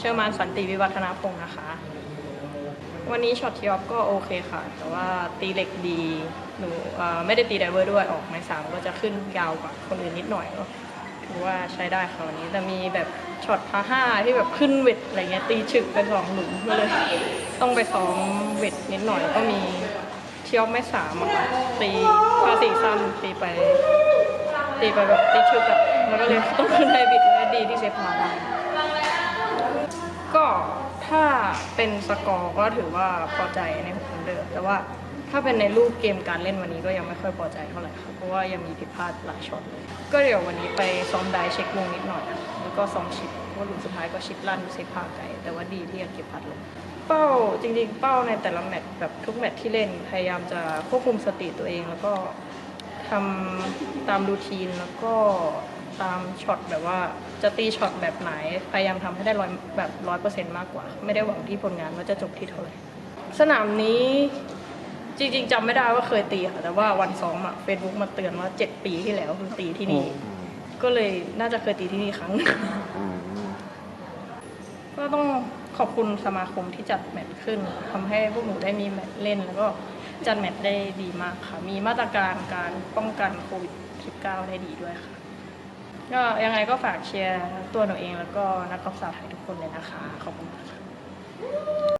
เชื่อมันสันติวิวัฒนาพงศ์นะคะ วันนี้ช็อตทีออฟก็โอเคค่ะ แต่ว่าตีเหล็กดี หนูไม่ได้ตีไดเวอร์ด้วยออกไม้สามก็จะขึ้นยาวกว่าคนอื่นนิดหน่อยก็ถือว่าใช้ได้ค่ะวันนี้ แต่มีแบบช็อตพาห้าที่แบบขึ้นเวทอะไรเงี้ยตีฉึกเป็นสองหลุมก็เลย ต้องไปซ้อมเวทนิดหน่อยแล้วก็มีทีออฟไม้สามอะค่ะตีพาสี่สั้นตีไปตีไปแบบตีชึกอะแล้วก็เลยต้องขึ้นไฮบิดและดีที่เซฟพาได้ ก็ถ้าเป็นสกอร์ก็ถือว่าพอใจในหกคนเดิมแต่ว่าถ้าเป็นในรูปเกมการเล่นวันนี้ก็ยังไม่ค่อยพอใจเท่าไหร่ค่ะเพราะว่ายังมีผิดพลาดหลายช็อตเลยก็เดี๋ยววันนี้ไปซ้อมได้เช็ควงนิดหน่อยนะแล้วก็ซ้อมชิปเพราะว่าหลุมสุดท้ายก็ชิปลั่นเซฟพาไกลแต่ว่าดีที่ยังเก็บพัดลงเป้าจริงๆ เป้าในแต่ละแมตช์แบบทุกแมตช์ที่เล่นพยายามจะควบคุมสติตัวเองแล้วก็ทำตามรูทีนแล้วก็ ตามช็อตแบบว่าจะตีช็อตแบบไหน พยายามทำให้ได้ร้อยแบบร้อยเปอร์เซ็นต์มากกว่า ไม่ได้หวังที่ผลงานว่าจะจบที่เท่าไหร่สนามนี้จริงๆจำไม่ได้ว่าเคยตีค่ะ แต่ว่าวันซ้อมอะเฟซบุ๊กมาเตือนว่า7ปีที่แล้วคือตีที่นี่ ก็เลยน่าจะเคยตีที่นี่ครั้งหนึ่งอืมก็ต้องขอบคุณสมาคมที่จัดแมตช์ขึ้นทำให้พวกหนูได้มีแมตช์เล่น แล้วก็จัดแมตช์ได้ดีมากค่ะ มีมาตรการการป้องกันโควิด -19 ได้ดีด้วยค่ะ ก็ยังไงก็ฝากเชียร์ตัวหนูเองแล้วก็นักกอล์ฟสาวไทยทุกคนเลยนะคะ ขอบคุณค่ะ